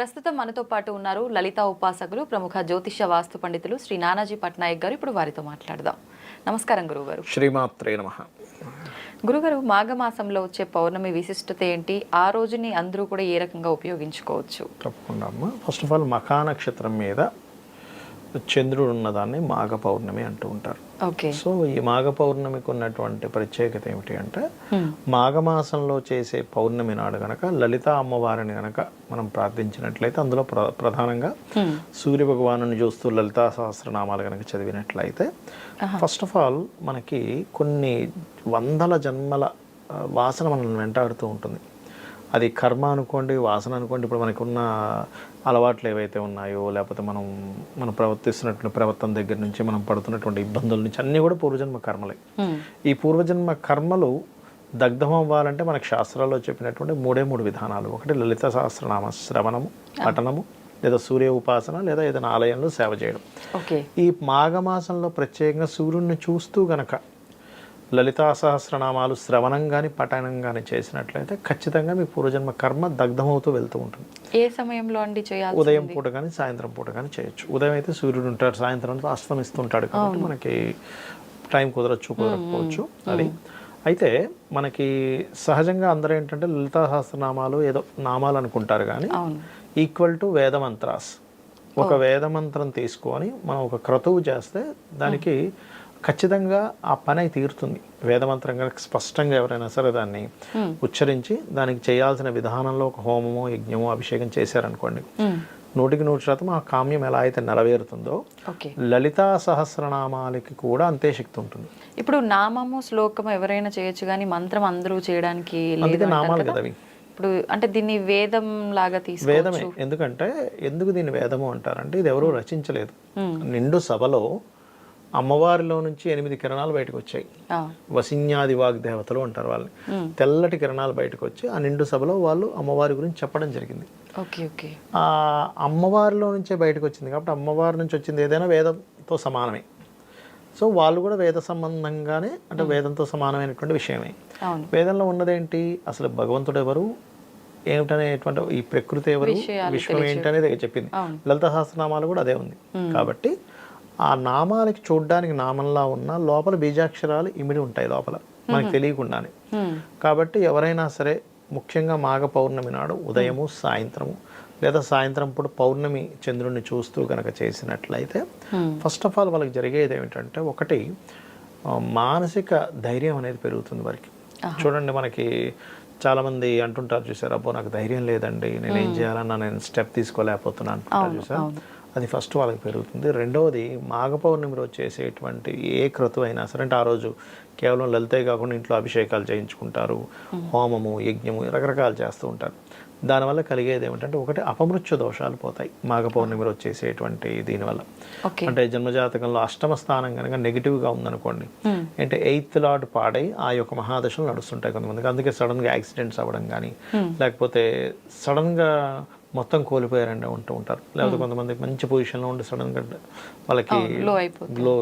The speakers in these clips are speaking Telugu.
ప్రస్తుతం మనతో పాటు ఉన్నారు లలిత ఉపాసకులు ప్రముఖ జ్యోతిష వాస్తు పండితులు శ్రీ నానాజీ పట్నాయక్ గారు. ఇప్పుడు వారితో మాట్లాడదాం. నమస్కారం గురుగారు శ్రీమాత్రే నమ. గురుగారు మాఘమాసంలో వచ్చే పౌర్ణమి విశిష్టత ఏంటి? ఆ రోజుని అందరూ కూడా ఏ రకంగా ఉపయోగించుకోవచ్చు? తప్పకుండా అమ్మ. ఫస్ట్ ఆఫ్ ఆల్ మఖా నక్షత్రం మీద చంద్రుడు ఉన్నదాన్ని మాఘ పౌర్ణమి అంటూ ఉంటారు. సో ఈ మాఘ పౌర్ణమికి ఉన్నటువంటి ప్రత్యేకత ఏమిటి అంటే మాఘమాసంలో చేసే పౌర్ణమి నాడు గనక లలిత అమ్మవారిని గనక మనం ప్రార్థించినట్లయితే అందులో ప్ర ప్రధానంగా సూర్య భగవాను చూస్తూ లలితా సహస్రనామాలు గనక చదివినట్లయితే ఫస్ట్ ఆఫ్ ఆల్ మనకి కొన్ని వందల జన్మల వాసన మనల్ని వెంటాడుతూ ఉంటుంది. అది కర్మ అనుకోండి వాసన అనుకోండి ఇప్పుడు మనకు ఉన్న అలవాట్లు ఏవైతే ఉన్నాయో లేకపోతే మనం మనం ప్రవర్తిస్తున్నటువంటి ప్రవర్తన దగ్గర నుంచి మనం పడుతున్నటువంటి ఇబ్బందుల నుంచి అన్నీ కూడా పూర్వజన్మ కర్మలే. ఈ పూర్వజన్మ కర్మలు దగ్ధం అవ్వాలంటే మనకు శాస్త్రాల్లో చెప్పినటువంటి మూడే మూడు విధానాలు. ఒకటి లలిత సహస్రనామ శ్రవణము పఠనము లేదా సూర్య ఉపాసన లేదా ఏదైనా ఆలయంలో సేవ చేయడం. ఈ మాఘమాసంలో ప్రత్యేకంగా సూర్యుడిని చూస్తూ గనక లలితా సహస్రనామాలు శ్రవణం కానీ పఠనం కానీ చేసినట్లయితే ఖచ్చితంగా మీ పూర్వజన్మ కర్మ దగ్ధమవుతూ వెళ్తూ ఉంటుంది. ఏ సమయంలో అండి చేయాలి ఉదయం పూట కానీ సాయంత్రం పూట కానీ చేయొచ్చు. ఉదయం అయితే సూర్యుడు ఉంటాడు సాయంత్రం అస్తమిస్తుంటాడు కాబట్టి మనకి టైం కుదరచ్చు కుదరకపోవచ్చు. అది. అయితే మనకి సహజంగా అందరూ ఏంటంటే లలితా సహస్రనామాలు ఏదో నామాలు అనుకుంటారు కానీ ఈక్వల్ టు వేదమంత్రాస్ ఒక వేదమంత్రం తీసుకొని మనం ఒక క్రతువు చేస్తే దానికి ఖచ్చితంగా ఆ పని అయి తీరుతుంది. వేదమంత్రం కనుక స్పష్టంగా ఎవరైనా సరే దాన్ని ఉచ్చరించి దానికి చేయాల్సిన విధానంలో ఒక హోమమో యజ్ఞమో అభిషేకం చేశారనుకోండి. నూటికి నూరు శాతం ఆ కామ్యం ఎలా అయితే నెరవేరుతుందో ఓకే. లలితా సహస్రనామాలకి కూడా అంతే శక్తి ఉంటుంది. ఇప్పుడు నామము శ్లోకము ఎవరైనా చేయొచ్చు కానీ మంత్రం అందరూ చేయడానికి అందుకే నామాలు కదా. అవి ఇప్పుడు అంటే దీన్ని వేదం లాగా తీసుకో వేదమే ఎందుకంటే ఎందుకు దీన్ని వేదము అంటారంటే ఇది ఎవరూ రచించలేదు. నిండు సభలో అమ్మవారిలో నుంచి ఎనిమిది కిరణాలు బయటకు వచ్చాయి. వసిన్యాది వాగ్దేవతలు అంటారు వాళ్ళని. తెల్లటి కిరణాలు బయటకు వచ్చి ఆ నిండు సభలో వాళ్ళు అమ్మవారి గురించి చెప్పడం జరిగింది. Okay okay. ఆ అమ్మవారిలో నుంచే బయటకు వచ్చింది కాబట్టి అమ్మవారి నుంచి వచ్చింది ఏదైనా వేదంతో సమానమే. సో వాళ్ళు కూడా వేద సంబంధంగానే అంటే వేదంతో సమానమైనటువంటి విషయమే. వేదంలో ఉన్నదేంటి? అసలు భగవంతుడు ఎవరు? ఏమిటనేటువంటి ఈ ప్రకృతి ఎవరు? విశ్వం ఏంటనేది చెప్పింది. లలిత సహస్రనామాలు కూడా అదే ఉంది. కాబట్టి ఆ నామాలకి చూడ్డానికి నామంలా ఉన్న లోపల బీజాక్షరాలు ఇమిడి ఉంటాయి లోపల. మనకు తెలియకుండానే. కాబట్టి ఎవరైనా సరే ముఖ్యంగా మాఘ పౌర్ణమి నాడు ఉదయము సాయంత్రము లేదా సాయంత్రం పూట పౌర్ణమి చంద్రుడిని చూస్తూ కనుక చేసినట్లయితే ఫస్ట్ ఆఫ్ ఆల్ వాళ్ళకి జరిగేది ఏమిటంటే ఒకటి మానసిక ధైర్యం అనేది పెరుగుతుంది వారికి. చూడండి మనకి చాలామంది అంటుంటారు చూసారు అబ్బో నాకు ధైర్యం లేదండి నేను ఏం చేయాలన్నా నేను స్టెప్ తీసుకోలేకపోతున్నాను అంటుంటారు చూసారు? అది ఫస్ట్ వాళ్ళకి పెరుగుతుంది. రెండవది మాఘ పౌర్ణమి రోజు చేసేటువంటి ఏ క్రతువు అయినా సరే అంటే ఆ రోజు కేవలం లలితే కాకుండా ఇంట్లో అభిషేకాలు చేయించుకుంటారు హోమము యజ్ఞము రకరకాలు చేస్తూ ఉంటారు. దానివల్ల కలిగేది ఏమిటంటే ఒకటి అపమృత్యు దోషాలు పోతాయి మాఘ పౌర్ణమి రోజు చేసేటువంటి దీనివల్ల. అంటే జన్మజాతకంలో అష్టమ స్థానం కనుక నెగిటివ్గా ఉందనుకోండి అంటే ఎయిత్ లార్డ్ పాడై ఆ యొక్క మహాదశలు నడుస్తుంటాయి కొంతమందికి. అందుకే సడన్గా యాక్సిడెంట్స్ అవ్వడం కానీ లేకపోతే సడన్గా మొత్తం కోల్పోయారండి ఉంటూ ఉంటారు. లేకపోతే కొంతమంది మంచి పొజిషన్లో ఉండి సడన్గా వాళ్ళకి గ్లో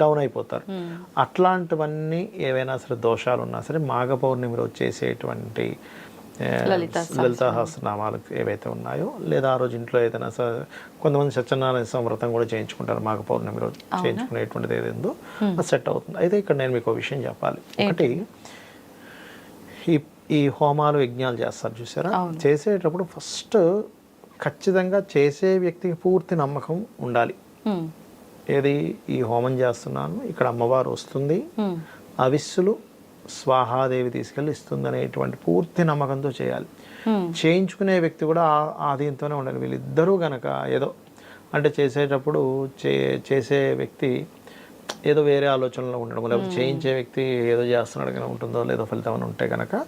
డౌన్ అయిపోతారు. అట్లాంటివన్నీ ఏవైనా సరే దోషాలు ఉన్నా సరే మాఘ పౌర్ణమి రోజు చేసేటువంటి ఆ, లలితా లలితా సహస్రనామాలు. ఏవైతే ఉన్నాయో లేదా ఆ రోజు ఇంట్లో ఏదైనా సరే కొంతమంది సత్యనారాయణ స్వామి వ్రతం కూడా చేయించుకుంటారు మాఘ పౌర్ణమి రోజు చేయించుకునేటువంటిది ఏదేందో అది సెట్ అవుతుంది. అయితే ఇక్కడ నేను మీకు ఒక విషయం చెప్పాలి. ఒకటి ఈ ఈ హోమాలు యజ్ఞాలు చేస్తారు చూసారా? చేసేటప్పుడు ఫస్ట్ ఖచ్చితంగా చేసే వ్యక్తికి పూర్తి నమ్మకం ఉండాలి. ఏది? ఈ హోమం చేస్తున్నాను ఇక్కడ అమ్మవారు వస్తుంది. అవిస్సులు స్వాహాదేవి తీసుకెళ్ళి ఇస్తుంది అనేటువంటి పూర్తి నమ్మకంతో చేయాలి. చేయించుకునే వ్యక్తి కూడా ఆ- ఆ దీంతోనే ఉండాలి. వీళ్ళిద్దరూ గనక ఏదో అంటే చేసేటప్పుడు చే చేసే వ్యక్తి ఏదో వేరే ఆలోచనలో ఉండడం లేకపోతే చేయించే వ్యక్తి ఏదో చేస్తున్నాడు కనుక ఉంటుందో లేదో ఫలితం అని ఉంటే కనుక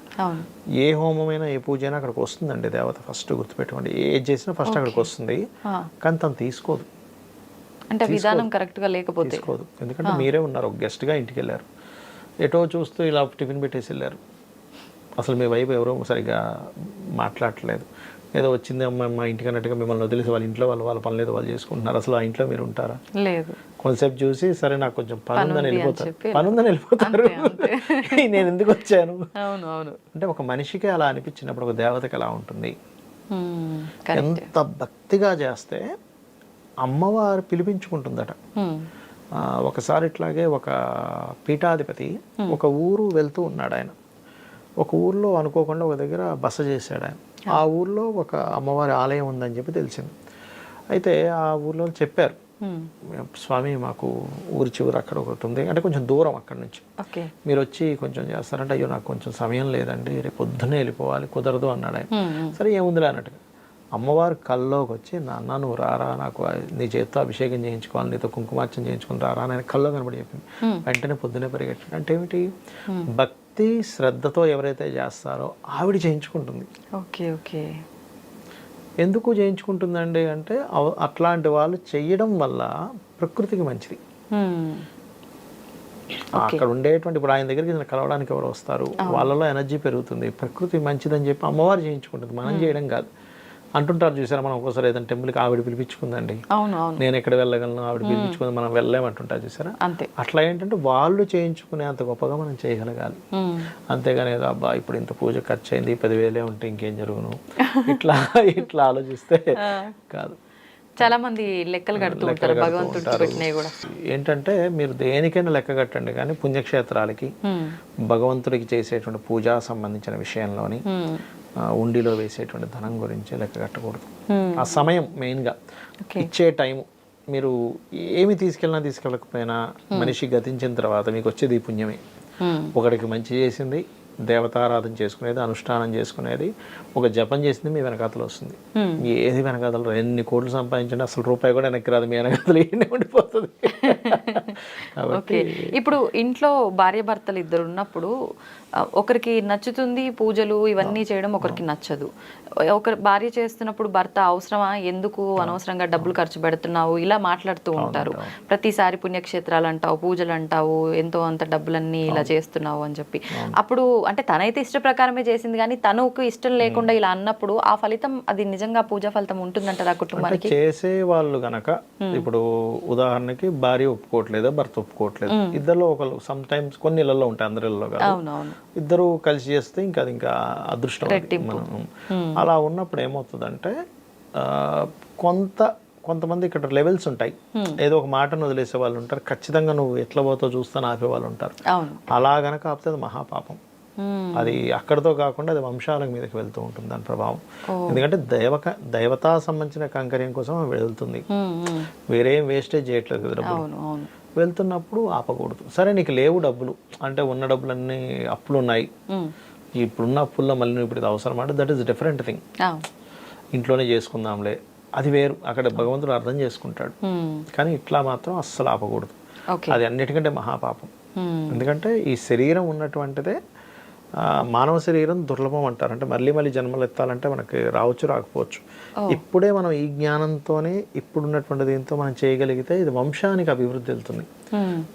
ఏ హోమమైనా ఏ పూజ అయినా అక్కడికి వస్తుందండి దేవత ఫస్ట్ గుర్తుపెట్టుకోండి. ఏది చేసినా ఫస్ట్ అక్కడికి వస్తుంది. కానీ తను తీసుకోదు. అంటే విధానం కరెక్ట్గా లేకపోతే. తీసుకోదు. ఎందుకంటే మీరే ఉన్నారు ఒక గెస్ట్గా ఇంటికి వెళ్ళారు. ఎటో చూస్తూ ఇలా టిఫిన్ పెట్టేసి వెళ్ళారు. అసలు మీ వైపు ఎవరో సరిగ్గా మాట్లాడట్లేదు. ఏదో వచ్చింది అమ్మ మా ఇంటికి అన్నట్టుగా మిమ్మల్ని వదిలేసి వాళ్ళ ఇంట్లో వాళ్ళు వాళ్ళ పనులు ఏదో వాళ్ళు చేసుకుంటున్నారు. అసలు ఆ ఇంట్లో మీరు ఉంటారా? లేదు. కొంతసేపు చూసి సరే నాకు కొంచెం పని ఉందని వెళ్ళిపోతారు. పని ఉందని వెళ్ళిపోతారు. నేను ఎందుకు వచ్చాను? అవును అవును. అంటే ఒక మనిషికి అలా అనిపించినప్పుడు ఒక దేవతకి ఎలా ఉంటుంది? ఎంత భక్తిగా చేస్తే అమ్మవారు పిలిపించుకుంటుందట. ఒకసారి ఇట్లాగే ఒక పీఠాధిపతి ఒక ఊరు వెళ్తూ ఉన్నాడు ఆయన. ఒక ఊర్లో అనుకోకుండా ఒక దగ్గర బస చేశాడు ఆయన. ఆ. ఊర్లో ఒక అమ్మవారి ఆలయం ఉందని చెప్పి తెలిసింది. అయితే ఆ ఊర్లో చెప్పారు. స్వామి మాకు ఊరి చివరి అక్కడ ఒకటి ఉంది. అంటే కొంచెం దూరం అక్కడ నుంచి. ఓకే. మీరు వచ్చి కొంచెం చేస్తారంటే అయ్యో నాకు కొంచెం సమయం లేదండి. రేపు పొద్దున్నే వెళ్ళిపోవాలి. కుదరదు అన్నాడు ఆయన. మ్మ్. సరే ఏముందిలే అన్నట్టుగా. అమ్మవారు కల్లోకి వచ్చి నాన్న నువ్వు రారా? నాకు నీ చేతితో అభిషేకం చేయించుకోవాలి. నీతో కుంకుమార్చన చేయించుకుని రారా? అని కల్లో కనబడి చెప్పింది. వెంటనే పొద్దునే పరిగెట్టాడు. అంటే ఏమిటి? భక్తి శ్రద్ధతో ఎవరైతే చేస్తారో ఆవిడ చేయించుకుంటుంది. Okay okay. ఎందుకు చేయించుకుంటుందండి అంటే అట్లాంటి వాళ్ళు చెయ్యడం వల్ల ప్రకృతికి మంచిది. అక్కడ ఉండేటువంటి ఇప్పుడు ఆయన దగ్గరికి కలవడానికి ఎవరు వస్తారు. వాళ్ళలో ఎనర్జీ పెరుగుతుంది. ప్రకృతి మంచిదని చెప్పి అమ్మవారు చేయించుకుంటుంది. మనం చేయడం కాదు. అంటుంటారు చూసారా మనం ఒక్కోసారి ఏదైనా టెంపుల్కి ఆవిడ పిలిపించుకుందండి. అవును అవును. నేను ఎక్కడ వెళ్ళగలను ఆవిడ పిలిపించుకుంది మనం వెళ్ళలేమంటుంటారు చూసారా? అంతే. అట్లా ఏంటంటే వాళ్ళు చేయించుకునే అంత గొప్పగా మనం చేయగలగాలి. అంతేగాని ఏదో అబ్బా ఇప్పుడు ఇంత పూజ ఖర్చు అయింది పదివేలే ఉంటే ఇంకేం జరుగును? ఇట్లా ఇట్లా ఆలోచిస్తే కాదు. చాలా మంది లెక్కలు కడుతూ ఉంటారు భగవంతుడికి ఉంటారు. పెట్టినవి కూడా ఏంటంటే మీరు దేనికైనా లెక్క కట్టండి కానీ పుణ్యక్షేత్రాలకి. భగవంతుడికి చేసేటువంటి పూజా సంబంధించిన విషయంలోని ఉండిలో వేసేటువంటి ధనం గురించి లెక్క కట్టకూడదు. ఆ సమయం మెయిన్గా. ఇచ్చే టైం మీరు ఏమి తీసుకెళ్ళినా తీసుకెళ్ళకపోయినా మనిషి గతించిన తర్వాత మీకు వచ్చేది ఈ పుణ్యమే. ఒకడికి మంచి చేసింది దేవతారాధన చేసుకునేది అనుష్ఠానం చేసుకునేది ఒక జపం చేసింది మీ వెనకాతలు వస్తుంది. ఏది వెనకాతలు? ఎన్ని కోట్లు సంపాదించండి అసలు రూపాయి కూడా వెనక్కి రాదు మీ వెనకాతలు ఏంటి ఉండిపోతుంది. ఓకే. ఇప్పుడు ఇంట్లో భార్య భర్తలు ఇద్దరు ఉన్నప్పుడు ఒకరికి నచ్చుతుంది పూజలు ఇవన్నీ చేయడం ఒకరికి నచ్చదు. ఒకరి భార్య చేస్తున్నప్పుడు భర్త అవసరమా? ఎందుకు అనవసరంగా డబ్బులు ఖర్చు పెడుతున్నావు? ఇలా మాట్లాడుతూ ఉంటారు. ప్రతిసారి పుణ్యక్షేత్రాలు అంటావు పూజలు అంటావు ఎంతో అంత డబ్బులన్నీ ఇలా చేస్తున్నావు అని చెప్పి. అప్పుడు అంటే తనైతే ఇష్ట ప్రకారమే చేసింది కానీ తనకు ఇష్టం లేకుండా ఇలా అన్నప్పుడు ఆ ఫలితం అది నిజంగా పూజా ఫలితం ఉంటుందంటారా అంటే కుటుంబానికి? చేసే వాళ్ళు గనక ఇప్పుడు ఉదాహరణకి భార్య ఒప్పుకోవట్లేదు భర్త ఒప్పుకోవట్లేదు. ఇద్దరిలో ఒకళ్ళు సమ్ టైమ్స్ కొన్ని ఇళ్ళలో ఉంటాయి అందరి ఇళ్ళలో కాదు. అవునవును. ఇద్దరు కలిసి చేస్తే ఇంకా అది ఇంకా అదృష్టం అలా ఉన్నప్పుడు ఏమవుతుందంటే ఆ, కొంత కొంతమంది ఇక్కడ లెవెల్స్ ఉంటాయి. ఏదో ఒక మాటను వదిలేసే వాళ్ళు ఉంటారు. ఖచ్చితంగా నువ్వు ఎట్లా పోతో చూస్తాను ఆపే వాళ్ళు ఉంటారు. అలా గనక ఆపితే అది మహాపాపం. అది అక్కడితో కాకుండా అది వంశాల మీదకి వెళ్తూ ఉంటుంది దాని ప్రభావం. ఎందుకంటే దైవక దైవతా సంబంధించిన కంకర్యం కోసం వెళ్తుంది. మ్మ్, మ్మ్. వేరేం వేస్టేజ్ చేయట్లేదు డబ్బులు. వెళ్తున్నప్పుడు ఆపకూడదు. సరే నీకు లేవు డబ్బులు. అంటే ఉన్న డబ్బులన్నీ అప్పులు ఉన్నాయి. ఇప్పుడున్న అప్పుల్లో మళ్ళీ ఇప్పుడు ఇది అవసరం అంటే దట్ ఈస్ డిఫరెంట్ థింగ్ ఇంట్లోనే చేసుకుందాంలే. అది వేరు. అక్కడ భగవంతుడు అర్థం చేసుకుంటాడు. కానీ ఇట్లా మాత్రం అస్సలు ఆపకూడదు. అది అన్నిటికంటే మహాపాపం. ఎందుకంటే ఈ శరీరం ఉన్నటువంటిదే మానవ శరీరం దుర్లభం అంటారు. అంటే మళ్ళీ మళ్ళీ జన్మలు ఎత్తాలంటే మనకి రావచ్చు రాకపోవచ్చు. ఇప్పుడే మనం ఈ జ్ఞానంతోనే ఇప్పుడున్నటువంటి దీంతో మనం చేయగలిగితే ఇది వంశానికి అభివృద్ధి వెళ్తుంది.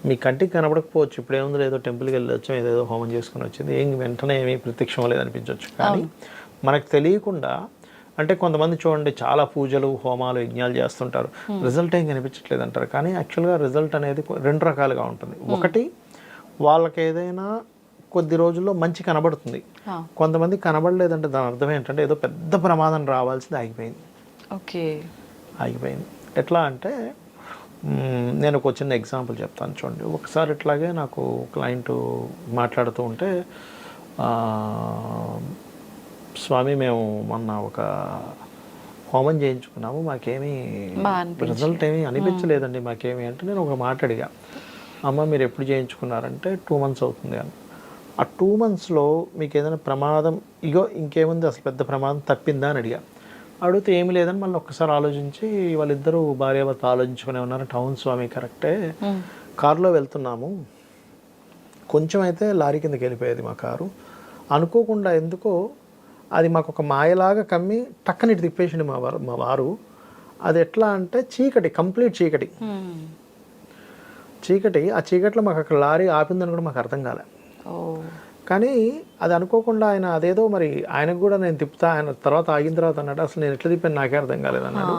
మీ కంటికి కనబడకపోవచ్చు. ఇప్పుడు ఏముంది ఏదో టెంపుల్కి వెళ్ళి వచ్చాం ఏదేదో హోమం చేసుకుని వచ్చింది ఏం వెంటనే ఏమీ ప్రత్యక్షం లేదు అనిపించవచ్చు. కానీ మనకు తెలియకుండా అంటే కొంతమంది చూడండి చాలా పూజలు హోమాలు యజ్ఞాలు చేస్తుంటారు. రిజల్ట్ ఏం కనిపించట్లేదు అంటారు కానీ యాక్చువల్గా రిజల్ట్ అనేది రెండు రకాలుగా ఉంటుంది. ఒకటి వాళ్ళకి ఏదైనా కొద్ది రోజుల్లో మంచి కనబడుతుంది. కొంతమంది కనబడలేదంటే దాని అర్థం ఏంటంటే ఏదో పెద్ద ప్రమాదం రావాల్సింది ఆగిపోయింది. ఓకే. ఆగిపోయింది. ఎట్లా అంటే నేను ఒక చిన్న ఎగ్జాంపుల్ చెప్తాను చూడండి. ఒకసారి ఇట్లాగే నాకు క్లయింట్ మాట్లాడుతూ ఉంటే స్వామి మేము మొన్న ఒక హోమం చేయించుకున్నాము మాకేమీ. రిజల్ట్ ఏమీ అనిపించలేదండి మాకేమీ అంటే నేను ఒక మాట అడిగా. అమ్మ మీరు ఎప్పుడు చేయించుకున్నారంటే టూ మంత్స్ అవుతుంది అని. ఆ టూ మంత్స్లో మీకు ఏదైనా ప్రమాదం ఇగో ఇంకేముంది అసలు పెద్ద ప్రమాదం తప్పిందా అని అడిగా. అడిగితే ఏమీ లేదని మళ్ళీ ఒక్కసారి ఆలోచించి వాళ్ళిద్దరూ భార్యాభర్త ఆలోచించుకునే ఉన్నారు. టౌన్ స్వామి కరెక్టే. కారులో వెళ్తున్నాము. కొంచెం అయితే లారీ కిందకి వెళ్ళిపోయేది మా కారు. అనుకోకుండా ఎందుకో అది మాకు ఒక మాయలాగా కమ్మి టక్కనిటి తిప్పేసింది మా వారు మా వారు. అది ఎట్లా అంటే చీకటి కంప్లీట్ చీకటి. చీకటి ఆ చీకట్లో మాకు అక్కడ లారీ ఆపిందని కూడా మాకు అర్థం కాలే. ఓ కానీ అది అనుకోకుండా ఆయన అదేదో మరి ఆయనకు కూడా నేను తిప్పుతా ఆయన తర్వాత ఆగిన తర్వాత అన్నాడు అసలు నేను ఎట్లా తిప్పాను నాకే అర్థం కాలేదు అన్నాడు.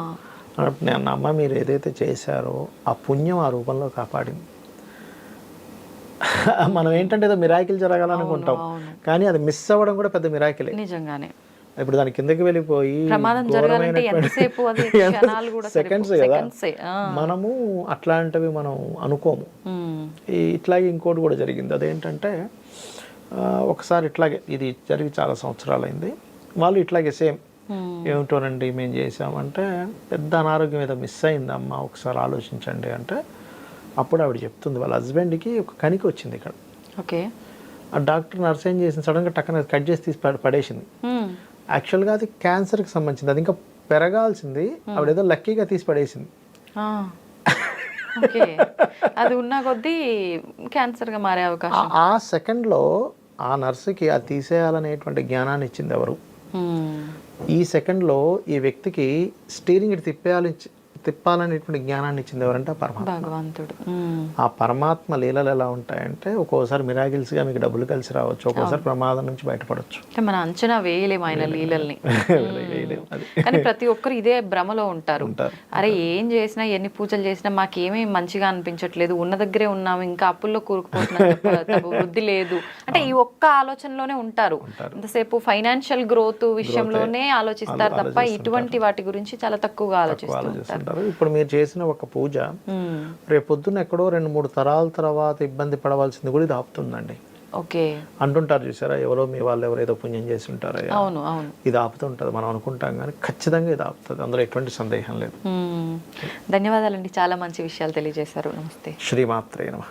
అన్నప్పుడు నేను అమ్మ మీరు ఏదైతే చేశారో ఆ పుణ్యం ఆ రూపంలో కాపాడింది. మనం ఏంటంటే ఏదో మిరాకిల్ జరగాలనుకుంటాం. కానీ అది మిస్ అవ్వడం కూడా పెద్ద మిరాకిలే. నిజంగానే. ఇప్పుడు దాని కిందకి వెళ్ళిపోయి సెకండ్స్ కదా. మనము అట్లాంటివి మనం అనుకోము. ఇట్లాగే ఇంకోటి కూడా జరిగింది. అదేంటంటే ఒకసారి ఇట్లాగే ఇది జరిగి చాలా సంవత్సరాలైంది. వాళ్ళు ఇట్లాగే సేమ్. ఏమిటోనండి మేము చేసామంటే పెద్ద అనారోగ్యం ఏదో మిస్ అయింది అమ్మ ఒకసారి ఆలోచించండి అంటే అప్పుడు ఆవిడ చెప్తుంది. వాళ్ళ హస్బెండ్కి ఒక కనికి వచ్చింది ఇక్కడ. ఓకే. ఆ డాక్టర్ నర్స్ ఏం చేసింది? సడన్గా టక్కన కట్ చేసి తీసి పడే- పడేసింది. యాక్చువల్గా అది క్యాన్సర్కి సంబంధించింది. అది ఇంకా పెరగాల్సింది. ఆవిడ ఏదో లక్కీగా తీసి పడేసింది. అది ఉన్న కొద్దీ క్యాన్సర్గా మారే అవకాశం. ఆ- సెకండ్లో ఆ నర్సుకి అది తీసేయాలనేటువంటి జ్ఞానాన్ని ఇచ్చింది ఎవరు? మ్మ్. ఈ సెకండ్లో ఈ వ్యక్తికి స్టీరింగ్ ఇటు తిప్పేయాలి తిప్పాలనేటువంటి జ్ఞానాన్ని ఇచ్చింది ఎవరంటే పరమాత్మ. భగవంతుడు. ఆ పరమాత్మ లీలలు ఎలా ఉంటాయంటే ఒక్కోసారి మిరాగిల్స్గా మీకు డబ్బులు కలిసి రావచ్చు ఒక్కోసారి ప్రమాదం నుంచి బయటపడవచ్చు మన అంచనా వేయలేము ఆయన లీలల్ని. కానీ ప్రతి ఒక్కరు ఇదే భ్రమలో ఉంటారు. అరే ఏం చేసినా ఎన్ని పూజలు చేసినా మాకేమీ మంచిగా అనిపించట్లేదు. ఉన్న దగ్గరే ఉన్నాము ఇంకా అప్పుల్లో కూరుకుపోతున్నాం వృద్ధి లేదు. అంటే ఈ ఒక్క ఆలోచనలోనే ఉంటారు. ఇంతసేపు ఫైనాన్షియల్ గ్రోత్ విషయంలోనే ఆలోచిస్తారు తప్ప ఇటువంటి వాటి గురించి చాలా తక్కువగా ఆలోచిస్తూ ఉంటారు. ఆలోచిస్తుంటారు ఇప్పుడు మీరు చేసిన ఒక పూజ మ్మ్. రేపు పొద్దున్న ఎక్కడో రెండు మూడు తరాల తర్వాత ఇబ్బంది పడవలసింది కూడా ఇది ఆపుతుందండి. ఓకే. అంటుంటారు చూసారా? ఎవరో మీ వాళ్ళు ఎవరో ఏదో పుణ్యం చేసి ఉంటారా అవును అవును. ఇది ఆపుతుంటుంది మనం అనుకుంటాం కానీ ఖచ్చితంగా ఇది ఆపుతుంది. అందులో ఎటువంటి సందేహం లేదు. ధన్యవాదాలండి. చాలా మంచి విషయాలు తెలియజేశారు. నమస్తే. శ్రీమాత్రే నమ.